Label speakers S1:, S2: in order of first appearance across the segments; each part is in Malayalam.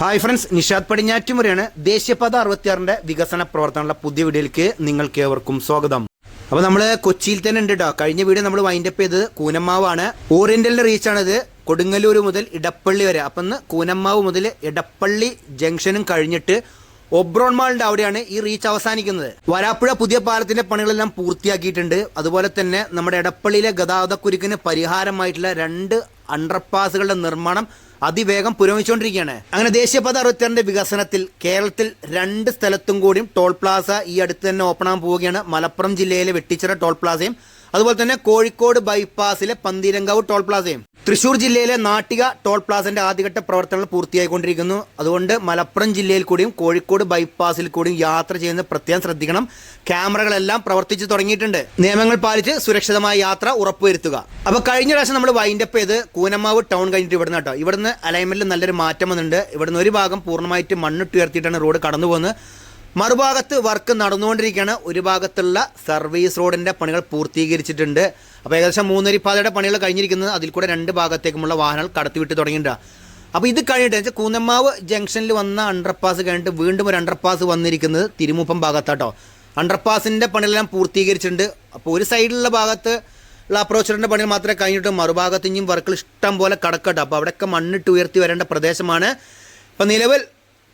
S1: ഹായ് ഫ്രണ്ട്സ് നിഷാദ് പടിഞ്ഞാറ്റുമുറിയാണ് ദേശീയപാത അറുപത്തിയാറിന്റെ വികസന പ്രവർത്തനങ്ങളുടെ പുതിയ വീഡിയോയിലേക്ക് നിങ്ങൾക്ക് ഏവർക്കും സ്വാഗതം. അപ്പോൾ നമ്മൾ കൊച്ചിയിൽ തന്നെ ഉണ്ട് കേട്ടോ കഴിഞ്ഞ വീഡിയോ നമ്മൾ വൈൻഡപ്പ് ചെയ്തത് കൂനമ്മാവാണ്. ഓറിയന്റലിന്റെ റീച്ചാണിത് കൊടുങ്ങല്ലൂർ മുതൽ ഇടപ്പള്ളി വരെ. അപ്പം ഇന്ന് കൂനമ്മാവ് മുതൽ ഇടപ്പള്ളി ജംഗ്ഷനും കഴിഞ്ഞിട്ട് ഒബ്രോൺ മാളിന്റെ അവിടെയാണ് ഈ റീച്ച് അവസാനിക്കുന്നത്. വരാപ്പുഴ പുതിയ പാലത്തിന്റെ പണികളെല്ലാം പൂർത്തിയാക്കിയിട്ടുണ്ട്. അതുപോലെ തന്നെ നമ്മുടെ ഇടപ്പള്ളിയിലെ ഗതാഗതക്കുരുക്കിന് പരിഹാരമായിട്ടുള്ള രണ്ട് അണ്ടർപാസുകളുടെ നിർമ്മാണം അതിവേഗം പുരോഗമിച്ചുകൊണ്ടിരിക്കുകയാണ്. അങ്ങനെ ദേശീയപാത അറുപത്തിയാറിന്റെ വികസനത്തിൽ കേരളത്തിൽ രണ്ട് സ്ഥലത്തും കൂടിയും ടോൾ പ്ലാസ ഈ അടുത്ത് തന്നെ ഓപ്പൺ ആകാൻ പോവുകയാണ്. മലപ്പുറം ജില്ലയിലെ വെട്ടിച്ചിറ ടോൾ പ്ലാസയും അതുപോലെ തന്നെ കോഴിക്കോട് ബൈപ്പാസിലെ പന്തീരങ്കാവ് ടോൾ പ്ലാസയും. തൃശൂർ ജില്ലയിലെ നാട്ടിക ടോൾ പ്ലാസന്റെ ആദ്യഘട്ട പ്രവർത്തനങ്ങൾ പൂർത്തിയായിക്കൊണ്ടിരിക്കുന്നു. അതുകൊണ്ട് മലപ്പുറം ജില്ലയിൽ കൂടിയും കോഴിക്കോട് ബൈപ്പാസിൽ കൂടിയും യാത്ര ചെയ്യുന്ന പ്രത്യേകം ശ്രദ്ധിക്കണം. ക്യാമറകളെല്ലാം പ്രവർത്തിച്ചു തുടങ്ങിയിട്ടുണ്ട്. നിയമങ്ങൾ പാലിച്ച് സുരക്ഷിതമായ യാത്ര ഉറപ്പുവരുത്തുക. അപ്പോൾ കഴിഞ്ഞ പ്രാവശ്യം നമ്മൾ വൈൻഡപ്പ് ചെയ്ത് കൂനമാവ് ടൗൺ കഴിഞ്ഞിട്ട് ഇവിടുന്ന് കേട്ടോ. ഇവിടുന്ന് അലൈൻമെന്റിൽ നല്ലൊരു മാറ്റം വന്നിട്ടുണ്ട്. ഇവിടുന്ന് ഒരു ഭാഗം പൂർണമായിട്ട് മണ്ണിട്ട് ഉയർത്തിയിട്ടാണ് റോഡ് കടന്നു പോകുന്നത് മറുഭാഗത്ത് വർക്ക് നടന്നുകൊണ്ടിരിക്കുകയാണ്. ഒരു ഭാഗത്തുള്ള സർവീസ് റോഡിന്റെ പണികൾ പൂർത്തീകരിച്ചിട്ടുണ്ട്. അപ്പോൾ ഏകദേശം മൂന്നരി പാതയുടെ പണികൾ കഴിഞ്ഞിരിക്കുന്നത്. അതിൽ കൂടെ രണ്ട് ഭാഗത്തേക്കുമുള്ള വാഹനങ്ങൾ കടത്തിവിട്ട് തുടങ്ങിയിട്ടുണ്ട്. അപ്പോൾ ഇത് കഴിഞ്ഞിട്ട് കൂന്നമ്മാവ് ജംഗ്ഷനിൽ വന്ന അണ്ടർപാസ് കഴിഞ്ഞിട്ട് വീണ്ടും ഒരു അണ്ടർപാസ് വന്നിരിക്കുന്നത് തിരുമുപ്പം ഭാഗത്താട്ടോ. അണ്ടർപാസിന്റെ പണികളെല്ലാം പൂർത്തീകരിച്ചിട്ടുണ്ട്. അപ്പോൾ ഒരു സൈഡിലുള്ള ഭാഗത്ത് ഉള്ള അപ്രോച്ച് റോഡിന്റെ പണികൾ മാത്രമേ കഴിഞ്ഞിട്ട് മറുഭാഗത്ത് ഇനിയും വർക്കുകൾ ഇഷ്ടം പോലെ കടക്കട്ടോ. അപ്പോൾ അവിടെയൊക്കെ മണ്ണിട്ട് ഉയർത്തി വരേണ്ട പ്രദേശമാണ്. ഇപ്പോൾ നിലവിൽ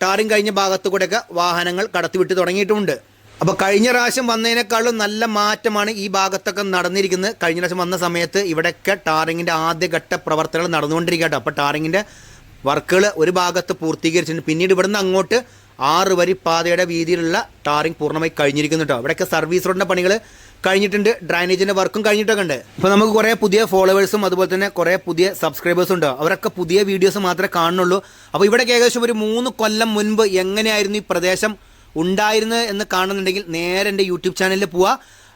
S1: ടാറിങ് കഴിഞ്ഞ ഭാഗത്തു കൂടെയൊക്കെ വാഹനങ്ങൾ കടത്തിവിട്ട് തുടങ്ങിയിട്ടുമുണ്ട് അപ്പോൾ കഴിഞ്ഞ പ്രാവശ്യം വന്നതിനേക്കാളും നല്ല മാറ്റമാണ് ഈ ഭാഗത്തൊക്കെ നടന്നിരിക്കുന്നത്. കഴിഞ്ഞ പ്രാവശ്യം വന്ന സമയത്ത് ഇവിടെയൊക്കെ ടാറിങ്ങിന്റെ ആദ്യഘട്ട പ്രവർത്തനങ്ങൾ നടന്നുകൊണ്ടിരിക്കട്ടോ അപ്പോൾ ടാറിങ്ങിന്റെ വർക്കുകൾ ഒരു ഭാഗത്ത് പൂർത്തീകരിച്ചിട്ടുണ്ട്. പിന്നീട് ഇവിടുന്ന് അങ്ങോട്ട് ആറ് വരി പാതയുടെ വീതിയിലുള്ള ടാറിങ് പൂർണമായി കഴിഞ്ഞിരിക്കുന്നു കേട്ടോ. ഇവിടെയൊക്കെ സർവീസ് റോഡിന്റെ പണികൾ കഴിഞ്ഞിട്ടുണ്ട്. ഡ്രൈനേജിന്റെ വർക്കും കഴിഞ്ഞിട്ടൊക്കെ ഉണ്ട്. അപ്പൊ നമുക്ക് കുറെ പുതിയ ഫോളോവേഴ്സും അതുപോലെ തന്നെ കുറെ പുതിയ സബ്സ്ക്രൈബേഴ്സും ഉണ്ട്? അവരൊക്കെ പുതിയ വീഡിയോസ് മാത്രമേ കാണുന്നുള്ളൂ. അപ്പോൾ ഇവിടേക്ക് ഏകദേശം ഒരു മൂന്ന് കൊല്ലം മുൻപ് എങ്ങനെയായിരുന്നു ഈ പ്രദേശം ഉണ്ടായിരുന്നത് എന്ന് കാണുന്നുണ്ടെങ്കിൽ നേരെ എന്റെ യൂട്യൂബ് ചാനലിൽ പോവുക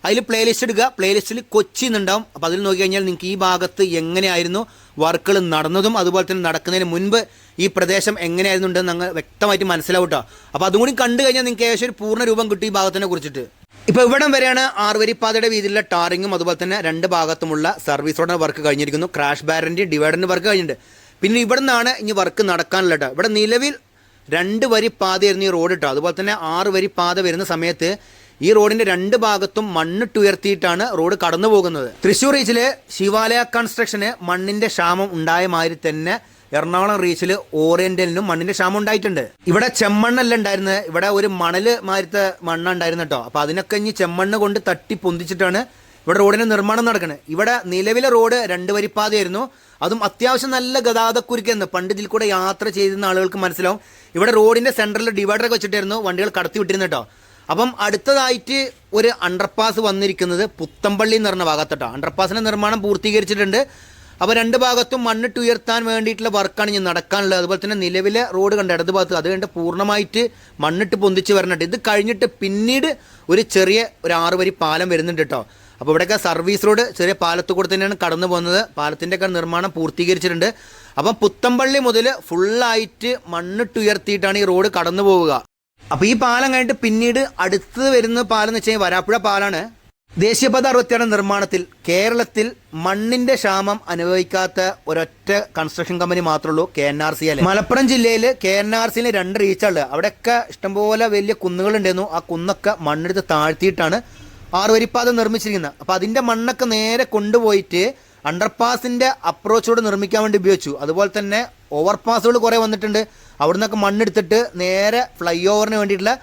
S1: അതിൽ പ്ലേലിസ്റ്റ് എടുക്കുക പ്ലേലിസ്റ്റിൽ കൊച്ചി എന്നുണ്ടാവും. അപ്പോൾ അതിൽ നോക്കി കഴിഞ്ഞാൽ നിങ്ങൾക്ക് ഈ ഭാഗത്ത് എങ്ങനെയായിരുന്നു വർക്കുകൾ നടന്നതും അതുപോലെ തന്നെ നടക്കുന്നതിന് മുൻപ് ഈ പ്രദേശം എങ്ങനെയായിരുന്നുണ്ടെന്ന് നിങ്ങൾ വ്യക്തമായിട്ട് മനസ്സിലാവും കേട്ടോ അപ്പോൾ അതും കൂടി കണ്ടു കഴിഞ്ഞാൽ നിങ്ങൾക്ക് ഏകദേശം ഒരു പൂർണ രൂപം കിട്ടും ഈ ഭാഗത്തിനെ കുറിച്ചിട്ട്. ഇപ്പോൾ ഇവിടം വരെയാണ് ആറുവരിപ്പാതയുടെ വീതിയിലുള്ള ടാറിങ്ങും അതുപോലെ തന്നെ രണ്ട് ഭാഗത്തുമുള്ള സർവീസ് റോഡിന്റെ വർക്ക് കഴിഞ്ഞിരിക്കുന്നു. ക്രാഷ് ബാരന്റെ ഡിവൈഡറിന്റെ വർക്ക് കഴിഞ്ഞിട്ടുണ്ട്. പിന്നെ ഇവിടെ നിന്നാണ് ഇനി വർക്ക് നടക്കാനുള്ള കേട്ടോ. ഇവിടെ നിലവിൽ രണ്ട് വരി പാതയായിരുന്നു ഈ റോഡ് കേട്ടോ. അതുപോലെ തന്നെ ആറ് വരി പാത വരുന്ന സമയത്ത് ഈ റോഡിന്റെ രണ്ട് ഭാഗത്തും മണ്ണിട്ടുയർത്തിയിട്ടാണ് റോഡ് കടന്നു പോകുന്നത് തൃശ്ശൂർ റീച്ചിലെ ശിവാലയ കൺസ്ട്രക്ഷന് മണ്ണിന്റെ ക്ഷാമം ഉണ്ടായ മാതിരി തന്നെ എറണാകുളം റീച്ചിൽ ഓറിയന്റലിനും മണ്ണിന്റെ ക്ഷാമം ഉണ്ടായിട്ടുണ്ട്. ഇവിടെ ചെമ്മണ്ണല്ല ഉണ്ടായിരുന്നത് ഇവിടെ ഒരു മണൽ മാതിരത്തെ മണ്ണ ഉണ്ടായിരുന്നു കേട്ടോ അപ്പൊ അതിനൊക്കെ ഇനി ചെമ്മണ്ണ് കൊണ്ട് തട്ടി പൊന്തിച്ചിട്ടാണ് ഇവിടെ റോഡിന് നിർമ്മാണം നടക്കുന്നത് ഇവിടെ നിലവിലെ റോഡ് രണ്ട് വരിപ്പാതയായിരുന്നു. അതും അത്യാവശ്യം നല്ല ഗതാഗതക്കുരുക്കെന്ന് പണ്ട് ഇതിൽ കൂടെ യാത്ര ചെയ്തിരുന്ന ആളുകൾക്ക് മനസ്സിലാവും. ഇവിടെ റോഡിന്റെ സെന്ററിൽ ഡിവൈഡറൊക്കെ വെച്ചിട്ടായിരുന്നു വണ്ടികൾ കടത്തി വിട്ടിരുന്നു കേട്ടോ അപ്പം അടുത്തതായിട്ട് ഒരു അണ്ടർപാസ് വന്നിരിക്കുന്നത് പുത്തമ്പള്ളി എന്ന് പറഞ്ഞ ഭാഗത്തോട്ടോ അണ്ടർപാസിന്റെ നിർമ്മാണം പൂർത്തീകരിച്ചിട്ടുണ്ട്. അപ്പോൾ രണ്ട് ഭാഗത്തും മണ്ണിട്ട് ഉയർത്താൻ വേണ്ടിയിട്ടുള്ള വർക്കാണ് ഇനി നടക്കാനുള്ളത്. അതുപോലെ തന്നെ നിലവിലെ റോഡ് കണ്ട ഇടത് ഭാഗത്ത് അത് കണ്ട് പൂർണമായിട്ട് മണ്ണിട്ട് പൊന്തിച്ച് വരണുണ്ട്. ഇത് കഴിഞ്ഞിട്ട് പിന്നീട് ഒരു ചെറിയ ഒരു ആറ് വരി പാലം വരുന്നുണ്ട് കേട്ടോ അപ്പോൾ ഇവിടെയൊക്കെ സർവീസ് റോഡ് ചെറിയ പാലത്ത് കൂടെ തന്നെയാണ് കടന്നു പോകുന്നത്. പാലത്തിന്റെയൊക്കെ നിർമ്മാണം പൂർത്തീകരിച്ചിട്ടുണ്ട്. അപ്പം പുത്തമ്പള്ളി മുതൽ ഫുള്ളായിട്ട് മണ്ണിട്ടുയർത്തിയിട്ടാണ് ഈ റോഡ് കടന്നു പോവുക. അപ്പോൾ ഈ പാലം കഴിഞ്ഞിട്ട് പിന്നീട് അടുത്ത് വരുന്ന പാലം എന്ന് വെച്ച് കഴിഞ്ഞാൽ വരാപ്പുഴ പാലാണ്. ദേശീയപാത അറുപത്തിയാറ് നിർമ്മാണത്തിൽ കേരളത്തിൽ മണ്ണിന്റെ ക്ഷാമം അനുഭവിക്കാത്ത ഒരൊറ്റ കൺസ്ട്രക്ഷൻ കമ്പനി മാത്രമുള്ളൂ കെ എൻ ആർ സി അല്ലെ? മലപ്പുറം ജില്ലയിൽ കെ എൻ ആർ സിയിൽ രണ്ട് റീച്ചുണ്ട് അവിടെയൊക്കെ ഇഷ്ടംപോലെ വലിയ കുന്നുകളുണ്ടായിരുന്നു ആ കുന്നൊക്കെ മണ്ണെടുത്ത് താഴ്ത്തിയിട്ടാണ് ആറുവരിപ്പാത നിർമ്മിച്ചിരിക്കുന്നത്. അപ്പോൾ അതിന്റെ മണ്ണൊക്കെ നേരെ കൊണ്ടുപോയിട്ട് അണ്ടർപാസിന്റെ അപ്രോച്ചോട് നിർമ്മിക്കാൻ വേണ്ടി ഉപയോഗിച്ചു. അതുപോലെ തന്നെ ഓവർപാസുകൾ കുറേ വന്നിട്ടുണ്ട്. അവിടുന്നൊക്കെ മണ്ണെടുത്തിട്ട് നേരെ ഫ്ലൈ ഓവറിന് വേണ്ടിയിട്ടുള്ള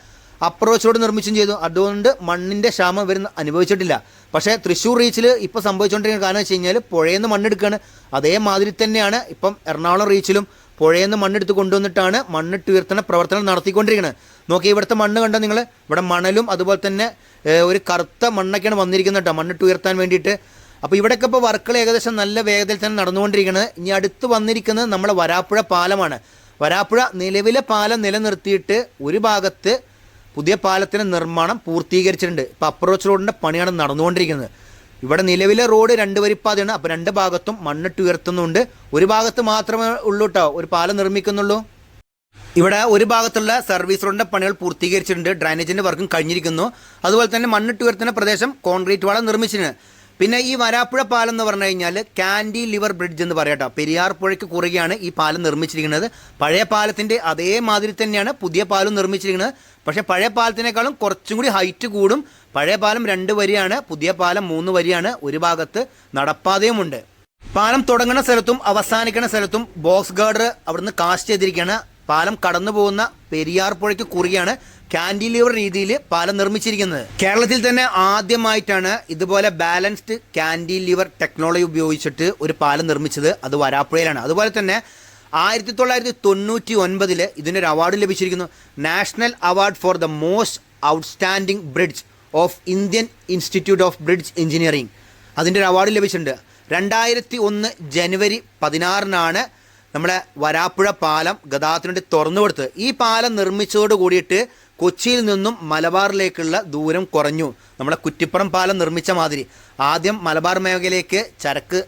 S1: അപ്രോച്ച് റോഡ് നിർമ്മിച്ചും ചെയ്തു. അതുകൊണ്ട് മണ്ണിന്റെ ക്ഷാമം ഇവർ അനുഭവിച്ചിട്ടില്ല. പക്ഷേ തൃശ്ശൂർ റീച്ചിൽ ഇപ്പോൾ സംഭവിച്ചുകൊണ്ടിരിക്കുന്ന കാരണം വെച്ച് കഴിഞ്ഞാൽ പുഴയിൽ നിന്ന് മണ്ണെടുക്കുകയാണ് അതേമാതിരി തന്നെയാണ് ഇപ്പം എറണാകുളം റീച്ചിലും പുഴയിൽ നിന്ന് മണ്ണെടുത്ത് കൊണ്ടുവന്നിട്ടാണ് മണ്ണിട്ട് ഉയർത്തുന്ന പ്രവർത്തനം നടത്തിക്കൊണ്ടിരിക്കുന്നത് നോക്കി ഇവിടുത്തെ മണ്ണ് കണ്ടോ നിങ്ങൾ ഇവിടെ മണലും അതുപോലെ തന്നെ ഒരു കറുത്ത മണ്ണൊക്കെയാണ് വന്നിരിക്കുന്നത് കേട്ടോ മണ്ണിട്ട് ഉയർത്താൻ വേണ്ടിയിട്ട്. അപ്പോൾ ഇവിടെയൊക്കെ ഇപ്പോൾ വർക്കുകൾ ഏകദേശം നല്ല വേഗതയിൽ തന്നെ നടന്നുകൊണ്ടിരിക്കുന്നത് ഇനി അടുത്ത് വന്നിരിക്കുന്നത് നമ്മളെ വരാപ്പുഴ പാലമാണ്. വരാപ്പുഴ നിലവിലെ പാലം നിലനിർത്തിയിട്ട് ഒരു ഭാഗത്ത് പുതിയ പാലത്തിന്റെ നിർമ്മാണം പൂർത്തീകരിച്ചിട്ടുണ്ട്. ഇപ്പോൾ അപ്രോച്ച് റോഡിന്റെ പണിയാണ് നടന്നുകൊണ്ടിരിക്കുന്നത്. ഇവിടെ നിലവിലെ റോഡ് രണ്ട് വരിപ്പാതയാണ്. അപ്പോൾ രണ്ട് ഭാഗത്തും മണ്ണിട്ട് ഉയർത്തുന്നുണ്ട്. ഒരു ഭാഗത്ത് മാത്രമേ ഉള്ളൂ കേട്ടോ ഒരു പാലം നിർമ്മിക്കുന്നുള്ളൂ. ഇവിടെ ഒരു ഭാഗത്തുള്ള സർവീസ് റോഡിന്റെ പണികൾ പൂർത്തീകരിച്ചിട്ടുണ്ട്. ഡ്രൈനേജിന്റെ വർക്കും കഴിഞ്ഞിരിക്കുന്നു. അതുപോലെ തന്നെ മണ്ണിട്ട് ഉയർത്തുന്ന പ്രദേശം കോൺക്രീറ്റ് വാളം നിർമ്മിച്ചിട്ടുണ്ട് പിന്നെ ഈ വരാപ്പുഴ പാലം എന്ന് പറഞ്ഞു കഴിഞ്ഞാൽ കാൻഡി ലിവർ ബ്രിഡ്ജ് എന്ന് പറയട്ടോ പെരിയാർ പുഴയ്ക്ക് കുറുകെയാണ് ഈ പാലം നിർമ്മിച്ചിരിക്കുന്നത്. പഴയ പാലത്തിന്റെ അതേമാതിരി തന്നെയാണ് പുതിയ പാലം നിർമ്മിച്ചിരിക്കുന്നത്. പക്ഷേ പഴയ പാലത്തിനേക്കാളും കുറച്ചും കൂടി ഹൈറ്റ് കൂടും. പഴയ പാലം രണ്ട് വരിയാണ് പുതിയ പാലം മൂന്ന് വരിയാണ് ഒരു ഭാഗത്ത് നടപ്പാതയുമുണ്ട്. പാലം തുടങ്ങുന്ന സ്ഥലത്തും അവസാനിക്കുന്ന സ്ഥലത്തും ബോക്സ് ഗാർഡർ അവിടുന്ന് കാസ്റ്റ് ചെയ്തിരിക്കുകയാണ്. പാലം കടന്നു പോകുന്ന പെരിയാർ പുഴയ്ക്ക് കുറുകെയാണ് കാൻഡിലിവർ രീതിയിൽ പാലം നിർമ്മിച്ചിരിക്കുന്നത്. കേരളത്തിൽ തന്നെ ആദ്യമായിട്ടാണ് ഇതുപോലെ ബാലൻസ്ഡ് കാൻഡിലിവർ ടെക്നോളജി ഉപയോഗിച്ചിട്ട് ഒരു പാലം നിർമ്മിച്ചത്. അത് വരാപ്പുഴയിലാണ്. അതുപോലെ തന്നെ ആയിരത്തി തൊള്ളായിരത്തി തൊണ്ണൂറ്റി ഒൻപതിൽ ഇതിനൊരു അവാർഡ് ലഭിച്ചിരിക്കുന്നു. National award for the most outstanding bridge of Indian institute of bridge engineering അതിന്റെ ഒരു അവാർഡ് ലഭിച്ചിട്ടുണ്ട്. രണ്ടായിരത്തി ഒന്ന് ജനുവരി പതിനാറിനാണ് നമ്മുടെ വരാപ്പുഴ പാലം ഗതാഗതത്തിന് വേണ്ടി തുറന്നു കൊടുത്ത് ഈ പാലം നിർമ്മിച്ചതോട് കൂടിയിട്ട് കൊച്ചിയിൽ നിന്നും മലബാറിലേക്കുള്ള ദൂരം കുറഞ്ഞു. നമ്മുടെ കുറ്റിപ്പുറം പാലം നിർമ്മിച്ച മാതിരി. ആദ്യം മലബാർ മേഖലയിലേക്ക് ചരക്ക്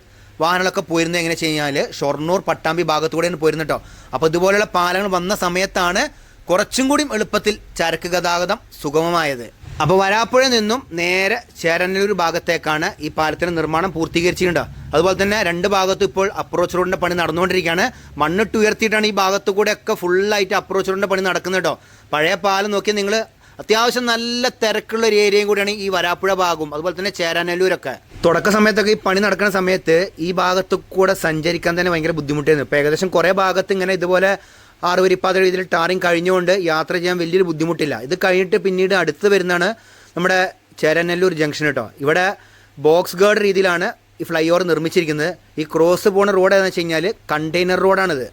S1: വാഹനങ്ങളൊക്കെ പോയിരുന്നത് എങ്ങനെ വെച്ച് കഴിഞ്ഞാൽ ഷൊർണൂർ പട്ടാമ്പി ഭാഗത്തുകൂടെയാണ് പോയിരുന്നത് കേട്ടോ അപ്പോൾ ഇതുപോലെയുള്ള പാലങ്ങൾ വന്ന സമയത്താണ് കുറച്ചും കൂടി എളുപ്പത്തിൽ ചരക്ക് ഗതാഗതം സുഗമമായത്. അപ്പോൾ വരാപ്പുഴ നിന്നും നേരെ ചേരനല്ലൂർ ഭാഗത്തേക്കാണ് ഈ പാലത്തിന്റെ നിർമ്മാണം പൂർത്തീകരിച്ചിട്ടുണ്ട് അതുപോലെ തന്നെ രണ്ട് ഭാഗത്തും ഇപ്പോൾ അപ്രോച്ച് റോഡിന്റെ പണി നടന്നുകൊണ്ടിരിക്കുകയാണ്. മണ്ണിട്ട് ഉയർത്തിയിട്ടാണ് ഈ ഭാഗത്തു കൂടെ ഒക്കെ ഫുള്ളായിട്ട് അപ്രോച്ച് റോഡിന്റെ പണി നടക്കുന്നത് കേട്ടോ പഴയ പാലം നോക്കി നിങ്ങൾ അത്യാവശ്യം നല്ല തിരക്കുള്ള ഒരു ഏരിയയും കൂടിയാണ് ഈ വരാപ്പുഴ ഭാഗവും അതുപോലെ തന്നെ ചേരാനല്ലൂരൊക്കെ. തുടക്ക സമയത്തൊക്കെ ഈ പണി നടക്കുന്ന സമയത്ത് ഈ ഭാഗത്തു കൂടെ സഞ്ചരിക്കാൻ തന്നെ ഭയങ്കര ബുദ്ധിമുട്ടായിരുന്നു. ഇപ്പോൾ ഏകദേശം കുറേ ഭാഗത്ത് ഇങ്ങനെ ഇതുപോലെ ആറ് വരി വരിപ്പാത രീതിയിൽ ടാറിങ് കഴിഞ്ഞുകൊണ്ട് യാത്ര ചെയ്യാൻ വലിയൊരു ബുദ്ധിമുട്ടില്ല. ഇത് കഴിഞ്ഞിട്ട് പിന്നീട് അടുത്ത് വരുന്നതാണ് നമ്മുടെ ചേരനല്ലൂർ ജംഗ്ഷൻ കേട്ടോ. ഇവിടെ ബോക്സ് ഗാർഡ് രീതിയിലാണ് ഈ ഫ്ലൈ ഓവർ നിർമ്മിച്ചിരിക്കുന്നത്. ഈ ക്രോസ് പോണ റോഡ് എന്ന് വെച്ച് കഴിഞ്ഞാൽ കണ്ടെയ്നർ റോഡാണിത്.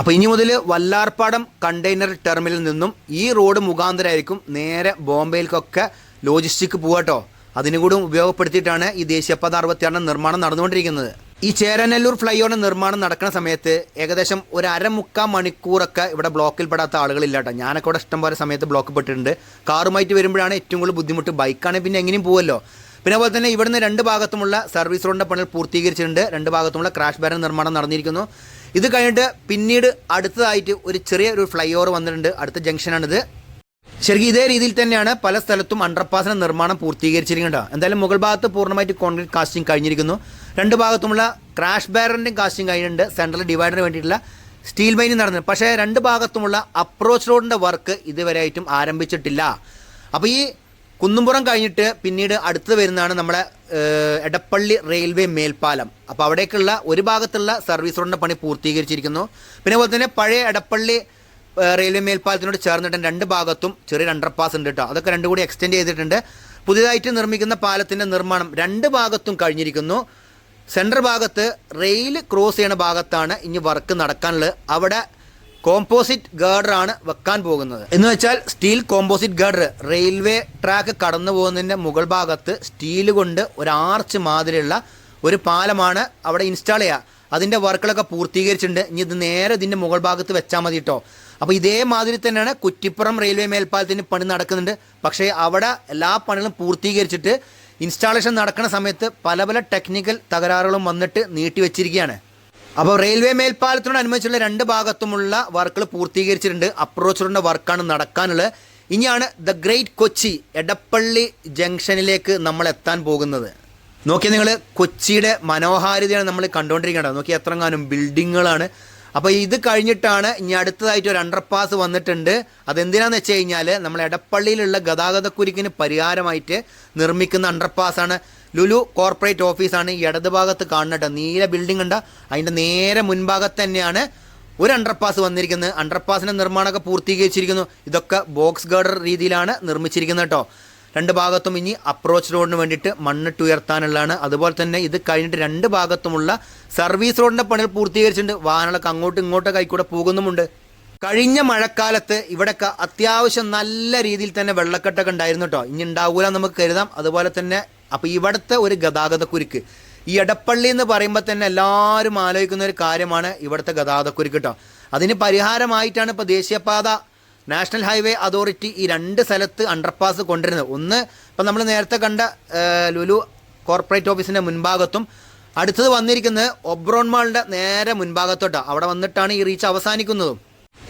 S1: അപ്പോൾ ഇനി മുതൽ വല്ലാർപ്പാടം കണ്ടെയ്നർ ടെർമിനലിൽ നിന്നും ഈ റോഡ് മുഖാന്തരമായിരിക്കും നേരെ ബോംബെയിലേക്കൊക്കെ ലോജിസ്റ്റിക് പോകട്ടോ അതിനുകൂടി ഉപയോഗപ്പെടുത്തിയിട്ടാണ് ഈ ദേശീയപാത അറുപത്തിയാറിന്റെ നിർമ്മാണം നടന്നുകൊണ്ടിരിക്കുന്നത്. ഈ ചേരനല്ലൂർ ഫ്ലൈ ഓവർ നിർമ്മാണം നടക്കുന്ന സമയത്ത് ഏകദേശം ഒരു അരമുക്കാൽ മണിക്കൂറൊക്കെ ഇവിടെ ബ്ലോക്കിൽ പെടാത്ത ആളുകളില്ല കേട്ടോ ഞാനൊക്കെ ഇവിടെ ഇഷ്ടംപോലെ സമയത്ത് ബ്ലോക്ക് പെട്ടിട്ടുണ്ട്. കാറുമായിട്ട് വരുമ്പോഴാണ് ഏറ്റവും കൂടുതൽ ബുദ്ധിമുട്ട്. ബൈക്കാണെങ്കിൽ പിന്നെ എങ്ങനെയും പോവല്ലോ. പിന്നെ അതുപോലെ തന്നെ ഇവിടുന്ന് രണ്ട് ഭാഗത്തുമുള്ള സർവീസ് റോഡിന്റെ പണികൾ പൂർത്തീകരിച്ചിട്ടുണ്ട്. രണ്ട് ഭാഗത്തുമുള്ള ക്രാഷ് ബാരൻ നിർമ്മാണം നടന്നിരിക്കുന്നു. ഇത് കഴിഞ്ഞിട്ട് പിന്നീട് അടുത്തതായിട്ട് ഒരു ചെറിയ ഒരു ഫ്ലൈ ഓവർ വന്നിട്ടുണ്ട്. അടുത്ത ജംഗ്ഷനാണിത്. ശരിക്കും ഇതേ രീതിയിൽ തന്നെയാണ് പല സ്ഥലത്തും അണ്ടർപാസിന് നിർമ്മാണം പൂർത്തീകരിച്ചിരിക്കുന്നത് എന്തായാലും മുകൾ ഭാഗത്ത് പൂർണമായിട്ട് കോൺക്രീറ്റ് കാസ്റ്റിംഗ് കഴിഞ്ഞിരിക്കുന്നു. രണ്ട് ഭാഗത്തുമുള്ള ക്രാഷ് ബാരറിന്റെയും കാസ്റ്റിംഗ് കഴിഞ്ഞിട്ടുണ്ട്. സെൻട്രൽ ഡിവൈഡറിന് വേണ്ടിയിട്ടുള്ള സ്റ്റീൽ മൈനിങ് നടന്നു പക്ഷേ രണ്ട് ഭാഗത്തുമുള്ള അപ്രോച്ച് റോഡിന്റെ വർക്ക് ഇതുവരെയായിട്ടും ആരംഭിച്ചിട്ടില്ല. അപ്പോൾ ഈ കുന്നുംപുറം കഴിഞ്ഞിട്ട് പിന്നീട് അടുത്ത് വരുന്നതാണ് നമ്മുടെ എടപ്പള്ളി റെയിൽവേ മേൽപ്പാലം. അപ്പോൾ അവിടേക്കുള്ള ഒരു ഭാഗത്തുള്ള സർവീസ് റോഡിന്റെ പണി പൂർത്തീകരിച്ചിരിക്കുന്നു. പിന്നെ അതുപോലെ തന്നെ പഴയ എടപ്പള്ളി റെയിൽവേ മേൽപ്പാലത്തിനോട് ചേർന്നിട്ട് രണ്ട് ഭാഗത്തും ചെറിയ അണ്ടർപാസ് ഉണ്ട് കേട്ടോ അതൊക്കെ രണ്ടും കൂടി എക്സ്റ്റെൻഡ് ചെയ്തിട്ടുണ്ട്. പുതിയതായിട്ട് നിർമ്മിക്കുന്ന പാലത്തിന്റെ നിർമ്മാണം രണ്ട് ഭാഗത്തും കഴിഞ്ഞിരിക്കുന്നു. സെൻട്രൽ ഭാഗത്ത് റെയിൽ ക്രോസ് ചെയ്യുന്ന ഭാഗത്താണ് ഇനി വർക്ക് നടക്കാനുള്ളത്. അവിടെ കോമ്പോസിറ്റ് ഗേർഡർ ആണ് വെക്കാൻ പോകുന്നത്. എന്ന് വെച്ചാൽ steel composite girder railway track കടന്നു പോകുന്നതിന്റെ മുകൾ ഭാഗത്ത് സ്റ്റീൽ കൊണ്ട് ഒരു ആർച്ച് മാതിരിയുള്ള ഒരു പാലമാണ് അവിടെ ഇൻസ്റ്റാൾ ചെയ്യുക. അതിന്റെ വർക്കുകളൊക്കെ പൂർത്തീകരിച്ചിട്ടുണ്ട്. ഇനി ഇത് നേരെ ഇതിന്റെ മുകൾ ഭാഗത്ത് വെച്ചാൽ മതി കേട്ടോ അപ്പോൾ ഇതേമാതിരി തന്നെയാണ് കുറ്റിപ്പുറം റെയിൽവേ മേൽപ്പാലത്തിന് പണി നടക്കുന്നുണ്ട്. പക്ഷേ അവിടെ എല്ലാ പണികളും പൂർത്തീകരിച്ചിട്ട് ഇൻസ്റ്റാളേഷൻ നടക്കുന്ന സമയത്ത് പല പല ടെക്നിക്കൽ തകരാറുകളും വന്നിട്ട് നീട്ടിവെച്ചിരിക്കുകയാണ് അപ്പോൾ റെയിൽവേ മേൽപ്പാലത്തിനോട് അനുബന്ധിച്ചുള്ള രണ്ട് ഭാഗത്തുമുള്ള വർക്കുകൾ പൂർത്തീകരിച്ചിട്ടുണ്ട്. അപ്രോച്ച് റോഡിന്റെ വർക്കാണ് നടക്കാനുള്ളത്. ഇനിയാണ് ദ ഗ്രേറ്റ് കൊച്ചി എടപ്പള്ളി ജംഗ്ഷനിലേക്ക് നമ്മൾ എത്താൻ പോകുന്നത്. നോക്കിയാൽ നിങ്ങൾ കൊച്ചിയുടെ മനോഹാരിതയാണ് നമ്മൾ കണ്ടുകൊണ്ടിരിക്കേണ്ടത് നോക്കി എത്രങ്ങാനും ബിൽഡിങ്ങുകളാണ്. അപ്പോൾ ഇത് കഴിഞ്ഞിട്ടാണ് ഇനി അടുത്തതായിട്ട് ഒരു അണ്ടർപാസ് വന്നിട്ടുണ്ട്. അതെന്തിനാന്ന് വെച്ച് കഴിഞ്ഞാൽ നമ്മൾ എടപ്പള്ളിയിലുള്ള ഗതാഗതക്കുരുക്കിന് പരിഹാരമായിട്ട് നിർമ്മിക്കുന്ന അണ്ടർപാസാണ് ലുലു കോർപ്പറേറ്റ് ഓഫീസാണ് ഈ ഇടത് ഭാഗത്ത് കാണുന്നത് നീല ബിൽഡിംഗ് ഉണ്ട്. അതിന്റെ നേരെ മുൻഭാഗത്ത് തന്നെയാണ് ഒരു അണ്ടർപാസ് വന്നിരിക്കുന്നത്. അണ്ടർപാസിന്റെ നിർമ്മാണമൊക്കെ പൂർത്തീകരിച്ചിരിക്കുന്നു. ഇതൊക്കെ ബോക്സ് ഗാർഡർ രീതിയിലാണ് നിർമ്മിച്ചിരിക്കുന്നത് കേട്ടോ. രണ്ട് ഭാഗത്തും ഇനി അപ്രോച്ച് റോഡിന് വേണ്ടിയിട്ട് മണ്ണിട്ട് ഉയർത്താനുള്ളതാണ്. അതുപോലെ തന്നെ ഇത് കഴിഞ്ഞിട്ട് രണ്ട് ഭാഗത്തുമുള്ള സർവീസ് റോഡിന്റെ പണികൾ പൂർത്തീകരിച്ചിട്ടുണ്ട്. വാഹനങ്ങളൊക്കെ അങ്ങോട്ടും ഇങ്ങോട്ടും കൈക്കൂടെ പോകുന്നുമുണ്ട്. കഴിഞ്ഞ മഴക്കാലത്ത് ഇവിടെയൊക്കെ അത്യാവശ്യം നല്ല രീതിയിൽ തന്നെ വെള്ളക്കെട്ടൊക്കെ ഉണ്ടായിരുന്നു കേട്ടോ ഇനി ഉണ്ടാവൂല നമുക്ക് കരുതാം. അതുപോലെ തന്നെ അപ്പോൾ ഇവിടുത്തെ ഒരു ഗതാഗതക്കുരുക്ക്. ഈ എടപ്പള്ളി എന്ന് പറയുമ്പോൾ തന്നെ എല്ലാവരും ആലോചിക്കുന്ന ഒരു കാര്യമാണ് ഇവിടുത്തെ ഗതാഗതക്കുരുക്ക് കേട്ടോ അതിന് പരിഹാരമായിട്ടാണ് ഇപ്പോൾ ദേശീയപാത നാഷണൽ ഹൈവേ അതോറിറ്റി ഈ രണ്ട് സ്ഥലത്ത് അണ്ടർപാസ് കൊണ്ടുവരുന്നത്. ഒന്ന് ഇപ്പം നമ്മൾ നേരത്തെ കണ്ട ലുലു കോർപ്പറേറ്റ് ഓഫീസിന്റെ മുൻഭാഗത്തും അടുത്തത് വന്നിരിക്കുന്നത് ഒബ്രോൺ മാളിന്റെ നേരെ മുൻഭാഗത്തോട്ടാണ് അവിടെ വന്നിട്ടാണ് ഈ റീച്ച് അവസാനിക്കുന്നതും.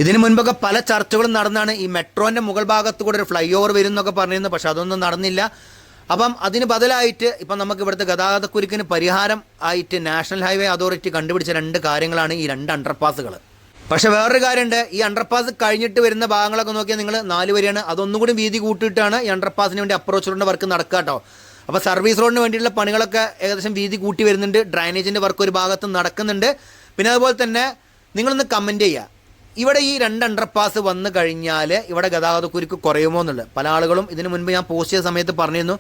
S1: ഇതിനു മുൻപൊക്കെ പല ചർച്ചകളും നടന്നാണ് ഈ മെട്രോന്റെ മുകൾ ഭാഗത്ത് കൂടെ ഒരു ഫ്ലൈ ഓവർ വരും എന്നൊക്കെ പറഞ്ഞിരുന്നു പക്ഷെ അതൊന്നും നടന്നില്ല. അപ്പം അതിന് ബദലായിട്ട് ഇപ്പം നമുക്ക് ഇവിടുത്തെ ഗതാഗതക്കുരുക്കിന് പരിഹാരം ആയിട്ട് നാഷണൽ ഹൈവേ അതോറിറ്റി കണ്ടുപിടിച്ച രണ്ട് കാര്യങ്ങളാണ് ഈ രണ്ട് അണ്ടർപാസുകൾ പക്ഷെ വേറൊരു കാര്യമുണ്ട്. ഈ അണ്ടർപാസ് കഴിഞ്ഞിട്ട് വരുന്ന ഭാഗങ്ങളൊക്കെ നോക്കിയാൽ നിങ്ങൾ നാല് വരെയാണ്. അതൊന്നും കൂടി വീതി കൂട്ടിയിട്ടാണ് ഈ അണ്ടർപാസിന് വേണ്ടി അപ്രോച്ച് റോഡിന്റെ വർക്ക് നടക്കുക കേട്ടോ. അപ്പോൾ സർവീസ് റോഡിന് വേണ്ടിയിട്ടുള്ള പണികളൊക്കെ ഏകദേശം വീതി കൂട്ടി വരുന്നുണ്ട്. ഡ്രൈനേജിന്റെ വർക്ക് ഒരു ഭാഗത്ത് നടക്കുന്നുണ്ട്. പിന്നെ അതുപോലെ തന്നെ നിങ്ങളൊന്ന് കമന്റ് ചെയ്യുക. ഇവിടെ ഈ രണ്ട് അണ്ടർപാസ് വന്നു കഴിഞ്ഞാൽ ഇവിടെ ഗതാഗതക്കുരുക്ക് കുറയുമോ എന്നുള്ളത്. പല ആളുകളും ഇതിനു മുൻപ് ഞാൻ പോസ്റ്റ് ചെയ്ത സമയത്ത് പറഞ്ഞിരുന്നു.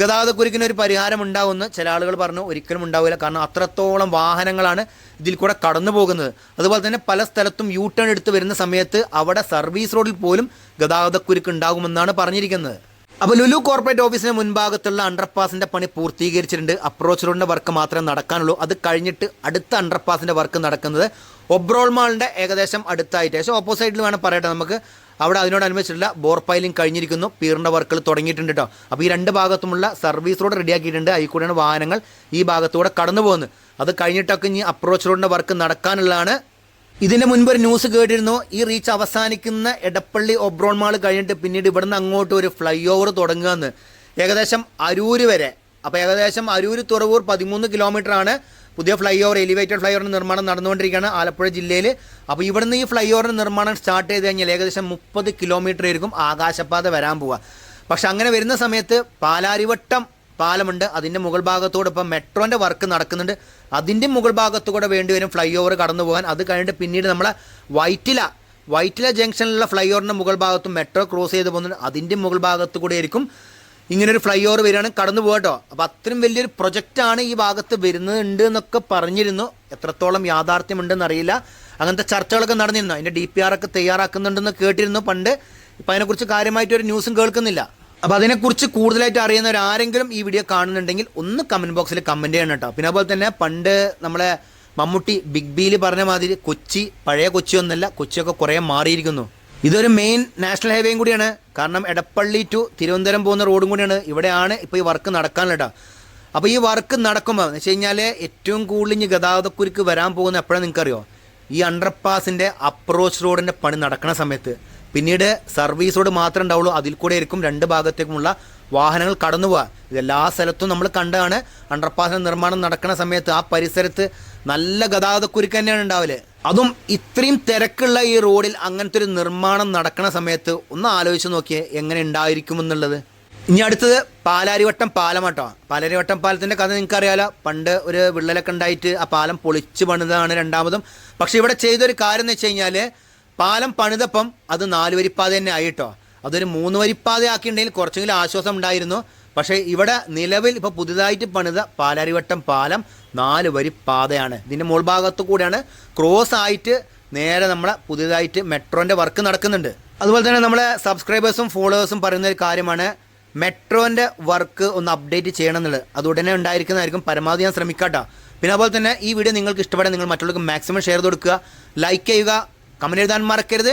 S1: ഗതാഗതക്കുരുക്കിന് ഒരു പരിഹാരം ഉണ്ടാവുമെന്ന് ചില ആളുകൾ പറഞ്ഞു. ഒരിക്കലും ഉണ്ടാവില്ല. കാരണം അത്രത്തോളം വാഹനങ്ങളാണ് ഇതിൽ കൂടെ കടന്നു പോകുന്നത്. അതുപോലെ തന്നെ പല സ്ഥലത്തും യൂ ടേൺ എടുത്ത് വരുന്ന സമയത്ത് അവിടെ സർവീസ് റോഡിൽ പോലും ഗതാഗതക്കുരുക്ക് ഉണ്ടാകുമെന്നാണ് പറഞ്ഞിരിക്കുന്നത്. അപ്പോൾ ലുലു കോർപ്പറേറ്റ് ഓഫീസിന് മുൻഭാഗത്തുള്ള അണ്ടർപാസിന്റെ പണി പൂർത്തീകരിച്ചിട്ടുണ്ട്. അപ്രോച്ച് റോഡിന്റെ വർക്ക് മാത്രമേ നടക്കാനുള്ളൂ. അത് കഴിഞ്ഞിട്ട് അടുത്ത അണ്ടർപാസിന്റെ വർക്ക് നടക്കുന്നത് ഒബ്രോൾ മാളിന്റെ ഏകദേശം അടുത്തായിട്ട്. ഏകദേശം ഓപ്പോസൈറ്റിൽ വേണം പറയട്ടെ നമുക്ക്. അവിടെ അതിനോടനുബന്ധിച്ചുള്ള ബോർ പൈലിംഗ് കഴിഞ്ഞിരിക്കുന്നു. പീറിന്റെ വർക്കുകൾ തുടങ്ങിയിട്ടുണ്ട് കേട്ടോ അപ്പോൾ ഈ രണ്ട് ഭാഗത്തുമുള്ള സർവീസ് റോഡ് റെഡിയാക്കിയിട്ടുണ്ട്. അതിൽ കൂടെയാണ് വാഹനങ്ങൾ ഈ ഭാഗത്തൂടെ കടന്നു പോകുന്നത്. അത് കഴിഞ്ഞിട്ടൊക്കെ ഇനി അപ്രോച്ച് റോഡിന്റെ വർക്ക് നടക്കാനുള്ളതാണ്. ഇതിന്റെ മുൻപ് ഒരു ന്യൂസ് കേട്ടിരുന്നു. ഈ റീച്ച് അവസാനിക്കുന്ന എടപ്പള്ളി ഒബ്രോൺ മാൾ കഴിഞ്ഞിട്ട് പിന്നീട് ഇവിടുന്ന് അങ്ങോട്ട് ഒരു ഫ്ലൈ ഓവർ തുടങ്ങുകയെന്ന് ഏകദേശം അരൂര് വരെ. അപ്പോൾ ഏകദേശം അരൂര് തുറവൂർ പതിമൂന്ന് കിലോമീറ്റർ ആണ്. പുതിയ ഫ്ലൈ ഓവർ എലിവേറ്റഡ് ഫ്ലൈ ഓവറിന് നിർമ്മാണം നടന്നുകൊണ്ടിരിക്കുകയാണ് ആലപ്പുഴ ജില്ലയിൽ അപ്പോൾ ഇവിടുന്ന് ഈ ഫ്ലൈ ഓവറിന് നിർമ്മാണം സ്റ്റാർട്ട് ചെയ്ത് കഴിഞ്ഞാൽ ഏകദേശം മുപ്പത് കിലോമീറ്റർ ആയിരിക്കും ആകാശപാത വരാൻ പോവുക. പക്ഷെ അങ്ങനെ വരുന്ന സമയത്ത് പാലാരിവട്ടം പാലമുണ്ട്. അതിന്റെ മുകൾ ഭാഗത്തോടൊപ്പം മെട്രോന്റെ വർക്ക് നടക്കുന്നുണ്ട്. അതിന്റെ മുകൾ ഭാഗത്തുകൂടെ വേണ്ടി വരും ഫ്ലൈ ഓവർ കടന്നു പോകാൻ. അത് കഴിഞ്ഞിട്ട് പിന്നീട് നമ്മളെ വൈറ്റില വൈറ്റില ജംഗ്ഷനിലുള്ള ഫ്ലൈ ഓവറിന്റെ മുകൾ ഭാഗത്തും മെട്രോ ക്രോസ് ചെയ്ത് പോകുന്നുണ്ട്. അതിന്റെ മുകൾ ഭാഗത്തു കൂടെ ആയിരിക്കും ഇങ്ങനൊരു ഫ്ലൈ ഓവർ വരികയാണെങ്കിൽ കടന്നു പോകട്ടോ അപ്പം അത്രയും വലിയൊരു പ്രൊജക്റ്റാണ് ഈ ഭാഗത്ത് വരുന്നുണ്ട് എന്നൊക്കെ പറഞ്ഞിരുന്നു. എത്രത്തോളം യാഥാർത്ഥ്യമുണ്ടെന്ന് അറിയില്ല അങ്ങനത്തെ ചർച്ചകളൊക്കെ നടന്നിരുന്നു. അതിന്റെ ഡി പി ആർ ഒക്കെ തയ്യാറാക്കുന്നുണ്ടെന്ന് കേട്ടിരുന്നു പണ്ട്. ഇപ്പം അതിനെക്കുറിച്ച് കാര്യമായിട്ട് ഒരു ന്യൂസും കേൾക്കുന്നില്ല. അപ്പോൾ അതിനെക്കുറിച്ച് കൂടുതലായിട്ട് അറിയുന്നവർ ആരെങ്കിലും ഈ വീഡിയോ കാണുന്നുണ്ടെങ്കിൽ ഒന്ന് കമന്റ് ബോക്സിൽ കമന്റ് ചെയ്യണം കേട്ടോ പിന്നെ അതുപോലെ തന്നെ പണ്ട് നമ്മളെ മമ്മൂട്ടി ബിഗ് ബിയിൽ പറഞ്ഞ മാതിരി കൊച്ചി പഴയ കൊച്ചി ഒന്നല്ല കൊച്ചിയൊക്കെ കുറേ മാറിയിരിക്കുന്നു. ഇതൊരു മെയിൻ നാഷണൽ ഹൈവേയും കൂടിയാണ്. കാരണം എടപ്പള്ളി ടു തിരുവനന്തപുരം പോകുന്ന റോഡും കൂടിയാണ്. ഇവിടെയാണ് ഇപ്പോൾ ഈ വർക്ക് നടക്കാനുള്ളത് അപ്പോൾ ഈ വർക്ക് നടക്കുമ്പോൾ എന്ന് വെച്ച് കഴിഞ്ഞാൽ ഏറ്റവും കൂടുതൽ ഇനി ഗതാഗതക്കുരുക്ക് വരാൻ പോകുന്ന എപ്പോഴാണ് നിങ്ങൾക്കറിയോ? ഈ അണ്ടർപാസിന്റെ അപ്രോച്ച് റോഡിന്റെ പണി നടക്കുന്ന സമയത്ത്. പിന്നീട് സർവീസ് റോഡ് മാത്രമേ ഉണ്ടാവുള്ളൂ. അതിൽ കൂടെ ആയിരിക്കും രണ്ട് ഭാഗത്തേക്കുമുള്ള വാഹനങ്ങൾ കടന്നു പോകുക ഇതെല്ലാ സ്ഥലത്തും നമ്മൾ കണ്ടാണ് അണ്ടർപാസ് നിർമ്മാണം നടക്കുന്ന സമയത്ത് ആ പരിസരത്ത് നല്ല ഗതാഗതക്കുരുക്ക് തന്നെയാണ് ഉണ്ടാവൽ. അതും ഇത്രയും തിരക്കുള്ള ഈ റോഡിൽ അങ്ങനത്തെ ഒരു നിർമ്മാണം നടക്കുന്ന സമയത്ത് ഒന്ന് ആലോചിച്ച് നോക്കിയേ എങ്ങനെ ഉണ്ടായിരിക്കും എന്നുള്ളത്. ഇനി അടുത്തത് പാലാരിവട്ടം പാലം കേട്ടോ പാലാരിവട്ടം പാലത്തിന്റെ കഥ നിങ്ങൾക്ക് അറിയാലോ. പണ്ട് ഒരു വിള്ളലൊക്കെ ഉണ്ടായിട്ട് ആ പാലം പൊളിച്ച് പണിതാണ് രണ്ടാമതും. പക്ഷെ ഇവിടെ ചെയ്തൊരു കാര്യം എന്ന് വെച്ച് കഴിഞ്ഞാൽ പാലം പണിതപ്പം അത് നാലുവരിപ്പാത തന്നെ ആയിട്ടോ അതൊരു മൂന്ന് വരിപ്പാത ആക്കിയിട്ടുണ്ടെങ്കിൽ കുറച്ചെങ്കിലും ആശ്വാസം ഉണ്ടായിരുന്നു. പക്ഷേ ഇവിടെ നിലവിൽ ഇപ്പോൾ പുതുതായിട്ട് പണിത പാലാരിവട്ടം പാലം നാല് വരി പാതയാണ് ഇതിന്റെ മുകൾ ഭാഗത്തു കൂടെയാണ് ക്രോസ് ആയിട്ട് നേരെ നമ്മളെ പുതിയതായിട്ട് മെട്രോന്റെ വർക്ക് നടക്കുന്നുണ്ട്. അതുപോലെ തന്നെ നമ്മളെ സബ്സ്ക്രൈബേഴ്സും ഫോളോവേഴ്സും പറയുന്ന ഒരു കാര്യമാണ് മെട്രോന്റെ വർക്ക് ഒന്ന് അപ്ഡേറ്റ് ചെയ്യണം എന്നുള്ളത് അത് ഉടനെ ഉണ്ടായിരിക്കുന്നതായിരിക്കും പരമാവധി ഞാൻ ശ്രമിക്കാട്ടോ. പിന്നെ അതുപോലെ തന്നെ ഈ വീഡിയോ നിങ്ങൾക്ക് ഇഷ്ടപ്പെടാൻ നിങ്ങൾ മറ്റുള്ളവർക്ക് മാക്സിമം ഷെയർ കൊടുക്കുക ലൈക്ക് ചെയ്യുക കമന്റ് എഴുതാൻ മറക്കരുത്.